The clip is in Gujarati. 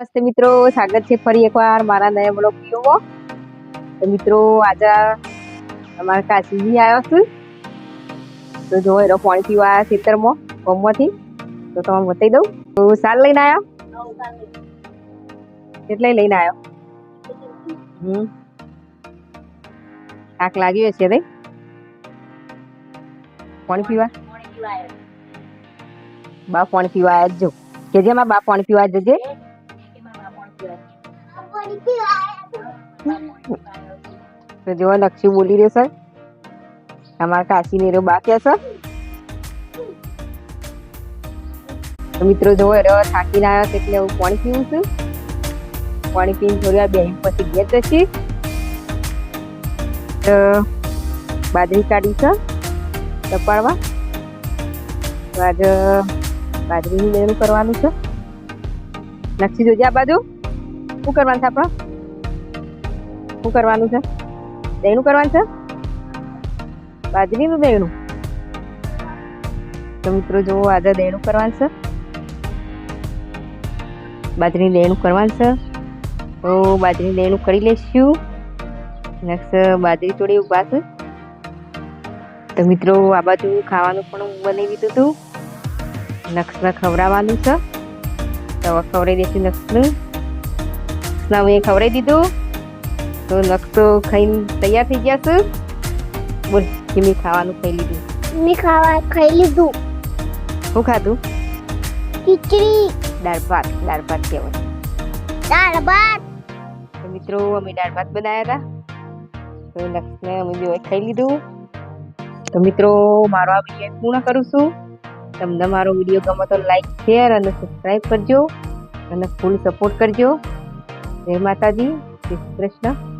નમસ્તે મિત્રો, સ્વાગત છે ફરી એકવાર મારા નયા બ્લોગ વિડીયોમાં તો મિત્રો, આજે અમારા કાશીજી આવ્યો છું. તો જો એનો પાણી પીવા ખેતરમાં, ગામમાંથી. તો તમે બતાવી દઉં. તો સાલ લઈને આવ્યો? કેટલા લઈને આવ્યો? હમ. થાક લાગ્યો છે રે પાણી પીવા બા પાણી પીવા આવ્યા જો કે જેમાં બા પાણી પીવા જજે તો જો લક્ષી બોલી રહ્યો સર અમારા કાશી ને બા કે સર મિત્રો, જો થાકીને આવ્યા છે એટલે હું પાણી પીવું છું. પાણી પીને થોડી વાર બેહી પછી ઘેર જશી. તો બાજરી કાઢી છે, તપાડવા. તો બાજરીનું લેવું કરવાનું છે. લક્ષી જોજે આ બાજુ. શું કરવાનું છે આપણે? શું કરવાનું છે? દહીનું કરવાનું છે? બાજરીનું દહીનું તો મિત્રો જુઓ, આજે દહીનું કરવાનું છે. બાજરી દહીનું કરવાનું છે. તો બાજરી દહીનું કરી લઈશું નેક્સ્ટ બાજરી થોડી ઊભા તો મિત્રો, આ બાજુ ખાવાનું પણ હું બનાવી દીધું હતું નક્ષને ખવડાવવાનું છે. તો ખવડાવી દઈશું નક્ષને મેં ખવડાવી દીધું. તો નકશો ખાઈને તૈયાર થઈ ગયા છે. બોલ કે મેં ખાવાનું ખાઈ લીધું? મેં ખાવા ખાઈ લીધું. શું ખાધું? ખીચડી. દાળ ભાત દાળ ભાત કહેવાય દાળ ભાત. તો મિત્રો અમે દાળ ભાત બનાવ્યા હતા. તો નક્ષને અમે બે ખાઈ લીધું. તો મિત્રો મારો આ વીડિયો પૂર્ણ કરું છું. તમને મારો વીડિયો ગમે તો લાઈક શેર અને સબસ્ક્રાઈબ કરજો. અને ફૂલ સપોર્ટ કરજો. જય માતાજી શ્રી કૃષ્ણ.